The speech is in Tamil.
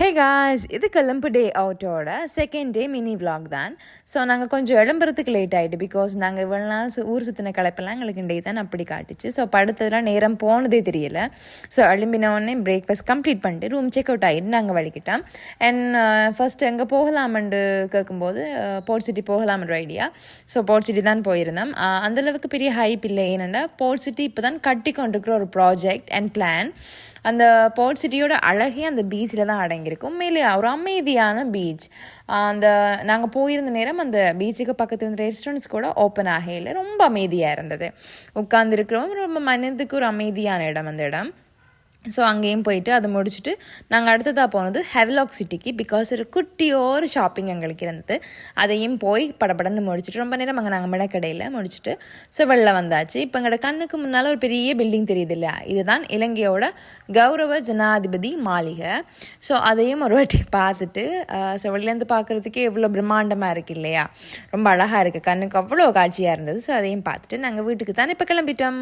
ஹே காய்ஸ் இது கிளம்பு டே அவுட்டோட செகண்ட் டே மினி விளாக் தான். ஸோ நாங்கள் கொஞ்சம் எழும்புறதுக்கு லேட் ஆகிட்டு பிகாஸ் நாங்கள் இவ்வளோ நாள் ஊர் சுற்றின கலப்பெல்லாம் எங்களுக்கு டே தான் அப்படி காட்டுச்சு. ஸோ படுத்ததுலாம் நேரம் போனதே தெரியல. ஸோ எழும்பினோடனே பிரேக்ஃபாஸ்ட் கம்ப்ளீட் பண்ணிட்டு ரூம் செக் அவுட் ஆகிட்டு நாங்கள் வலிக்கிட்டோம் அண்ட் ஃபஸ்ட்டு எங்கே போகலாமண்டு கேட்கும்போது போர்ட் சிட்டி போகலாமன்ற ஐடியா ஸோ போர்ட் சிட்டி தான் போயிருந்தோம். அந்தளவுக்கு பெரிய ஹைப் இல்லை. ஏனெண்டா போர்ட் சிட்டி இப்போ தான் கட்டி கொண்டிருக்கிற ஒரு ப்ராஜெக்ட் அண்ட் பிளான் அந்த போர்ட் சிட்டியோட அழகே அந்த பீச்சில் தான் அடங்கியிருக்கு உண்மையிலே ஒரு அமைதியான பீச் அந்த நாங்கள் போயிருந்த நேரம் அந்த பீச்சுக்கு பக்கத்தில் இருந்த ரெஸ்டாரண்ட்ஸ் கூட ஓப்பன் ஆகையில். ரொம்ப அமைதியாக இருந்தது. உட்காந்துருக்கிறோம் ரொம்ப மனதுக்கு ஒரு அமைதியான இடம் அந்த இடம். ஸோ அங்கேயும் போயிட்டு அதை முடிச்சுட்டு நாங்கள் அடுத்ததாக போனது ஹெவ்லாக் சிட்டிக்கு பிகாஸ் ஒரு குட்டியோர் ஷாப்பிங் எங்களுக்கு இருந்தது. அதையும் போய் படப்படந்து முடிச்சுட்டு ரொம்ப நேரம் அங்கே நாங்கள் மிடக்கடையில் முடிச்சுட்டு ஸோ வெளில வந்தாச்சு. இப்போ எங்களோட கண்ணுக்கு முன்னால் ஒரு பெரிய பில்டிங் தெரியுது இல்லையா? இதுதான் இலங்கையோட கௌரவ ஜனாதிபதி மாளிகை. ஸோ அதையும் ஒரு வாட்டி பார்த்துட்டு ஸோ வெளிலேருந்து பார்க்குறதுக்கே எவ்வளோ பிரம்மாண்டமாக இருக்குது இல்லையா? ரொம்ப அழகாக இருக்குது கண்ணுக்கு அவ்வளோ காட்சியாக இருந்தது. ஸோ அதையும் பார்த்துட்டு நாங்கள் வீட்டுக்கு தான் இப்போ கிளம்பிட்டோம்.